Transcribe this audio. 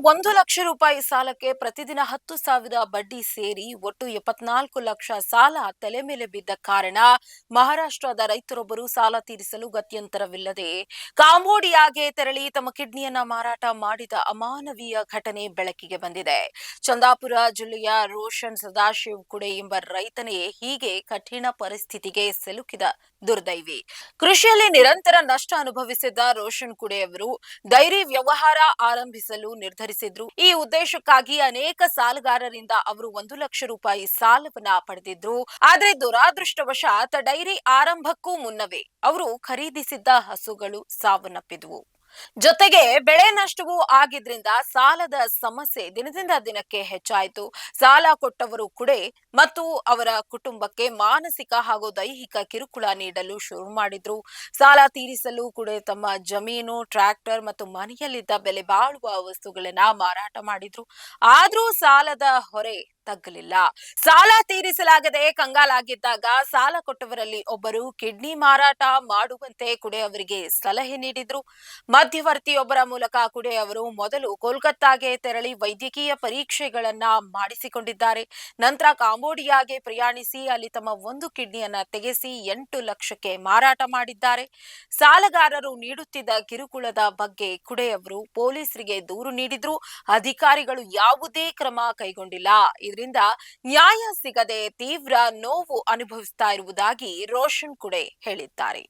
ಒಂದು ಲಕ್ಷ ರೂಪಾಯಿ ಸಾಲಕ್ಕೆ ಪ್ರತಿದಿನ ಹತ್ತು ಸಾವಿರ ಬಡ್ಡಿ ಸೇರಿ ಒಟ್ಟು ಎಪ್ಪತ್ನಾಲ್ಕು ಲಕ್ಷ ಸಾಲ ತಲೆ ಮೇಲೆ ಬಿದ್ದ ಕಾರಣ ಮಹಾರಾಷ್ಟ್ರದ ರೈತರೊಬ್ಬರು ಸಾಲ ತೀರಿಸಲು ಗತ್ಯಂತರವಿಲ್ಲದೆ ಕಾಂಬೋಡಿಯಾಗೆ ತೆರಳಿ ತಮ್ಮ ಕಿಡ್ನಿಯನ್ನ ಮಾರಾಟ ಮಾಡಿದ ಅಮಾನವೀಯ ಘಟನೆ ಬೆಳಕಿಗೆ ಬಂದಿದೆ. ಚಂದಾಪುರ ಜಿಲ್ಲೆಯ ರೋಷನ್ ಸದಾಶಿವ್ ಕುಡೆ ಎಂಬ ರೈತನೇ ಹೀಗೆ ಕಠಿಣ ಪರಿಸ್ಥಿತಿಗೆ ಸಿಲುಕಿದ ದುರ್ದೈವಿ. ಕೃಷಿಯಲ್ಲಿ ನಿರಂತರ ನಷ್ಟ ಅನುಭವಿಸಿದ್ದ ರೋಷನ್ ಕುಡೆ ಅವರು ಡೈರಿ ವ್ಯವಹಾರ ಆರಂಭಿಸಲು ನಿರ್ಧರಿಸಿದ್ರು. ಈ ಉದ್ದೇಶಕ್ಕಾಗಿ ಅನೇಕ ಸಾಲಗಾರರಿಂದ ಅವರು ಒಂದು ಲಕ್ಷ ರೂಪಾಯಿ ಸಾಲವನ್ನ ಪಡೆದಿದ್ರು. ಆದ್ರೆ ದುರಾದೃಷ್ಟವಶಾತ್ ಡೈರಿ ಆರಂಭಕ್ಕೂ ಮುನ್ನವೇ ಅವರು ಖರೀದಿಸಿದ್ದ ಹಸುಗಳು ಸಾವನ್ನಪ್ಪಿದ್ವು. ಜೊತೆಗೆ ಬೆಳೆ ನಷ್ಟವೂ ಆಗಿದ್ರಿಂದ ಸಾಲದ ಸಮಸ್ಯೆ ದಿನದಿಂದ ದಿನಕ್ಕೆ ಹೆಚ್ಚಾಯಿತು. ಸಾಲ ಕೊಟ್ಟವರು ಕುಡೆ ಮತ್ತು ಅವರ ಕುಟುಂಬಕ್ಕೆ ಮಾನಸಿಕ ಹಾಗೂ ದೈಹಿಕ ಕಿರುಕುಳ ನೀಡಲು ಶುರು ಮಾಡಿದ್ರು. ಸಾಲ ತೀರಿಸಲು ಕೂಡ ತಮ್ಮ ಜಮೀನು, ಟ್ರ್ಯಾಕ್ಟರ್ ಮತ್ತು ಮನೆಯಲ್ಲಿದ್ದ ಬೆಲೆ ಬಾಳುವ ವಸ್ತುಗಳನ್ನ ಮಾರಾಟ ಮಾಡಿದ್ರು. ಆದ್ರೂ ಸಾಲದ ಹೊರೆ ತಗ್ಗಲಿಲ್ಲ. ಸಾಲ ತೀರಿಸಲಾಗದೆ ಕಂಗಾಲಾಗಿದ್ದಾಗ ಸಾಲ ಕೊಟ್ಟವರಲ್ಲಿ ಒಬ್ಬರು ಕಿಡ್ನಿ ಮಾರಾಟ ಮಾಡುವಂತೆ ಕುಡೆ ಅವರಿಗೆ ಸಲಹೆ ನೀಡಿದ್ರು. ಮಧ್ಯವರ್ತಿಯೊಬ್ಬರ ಮೂಲಕ ಕುಡೆ ಅವರು ಮೊದಲು ಕೋಲ್ಕತ್ತಾಗೆ ತೆರಳಿ ವೈದ್ಯಕೀಯ ಪರೀಕ್ಷೆಗಳನ್ನ ಮಾಡಿಸಿಕೊಂಡಿದ್ದಾರೆ. ನಂತರ ಕಾಂಬೋಡಿಯಾಗೆ ಪ್ರಯಾಣಿಸಿ ಅಲ್ಲಿ ತಮ್ಮ ಒಂದು ಕಿಡ್ನಿಯನ್ನ ತೆಗೆಸಿ ಎಂಟು ಲಕ್ಷಕ್ಕೆ ಮಾರಾಟ ಮಾಡಿದ್ದಾರೆ. ಸಾಲಗಾರರು ನೀಡುತ್ತಿದ್ದ ಕಿರುಕುಳದ ಬಗ್ಗೆ ಕುಡೆಯವರು ಪೊಲೀಸರಿಗೆ ದೂರು ನೀಡಿದ್ರು. ಅಧಿಕಾರಿಗಳು ಯಾವುದೇ ಕ್ರಮ ಕೈಗೊಂಡಿಲ್ಲ. ಇದರಿಂದ ನ್ಯಾಯ ಸಿಗದೆ ತೀವ್ರ ನೋವು ಅನುಭವಿಸ್ತಾ ಇರುವುದಾಗಿ ರೋಷನ್ ಕುಡೆ ಹೇಳಿದ್ದಾರೆ.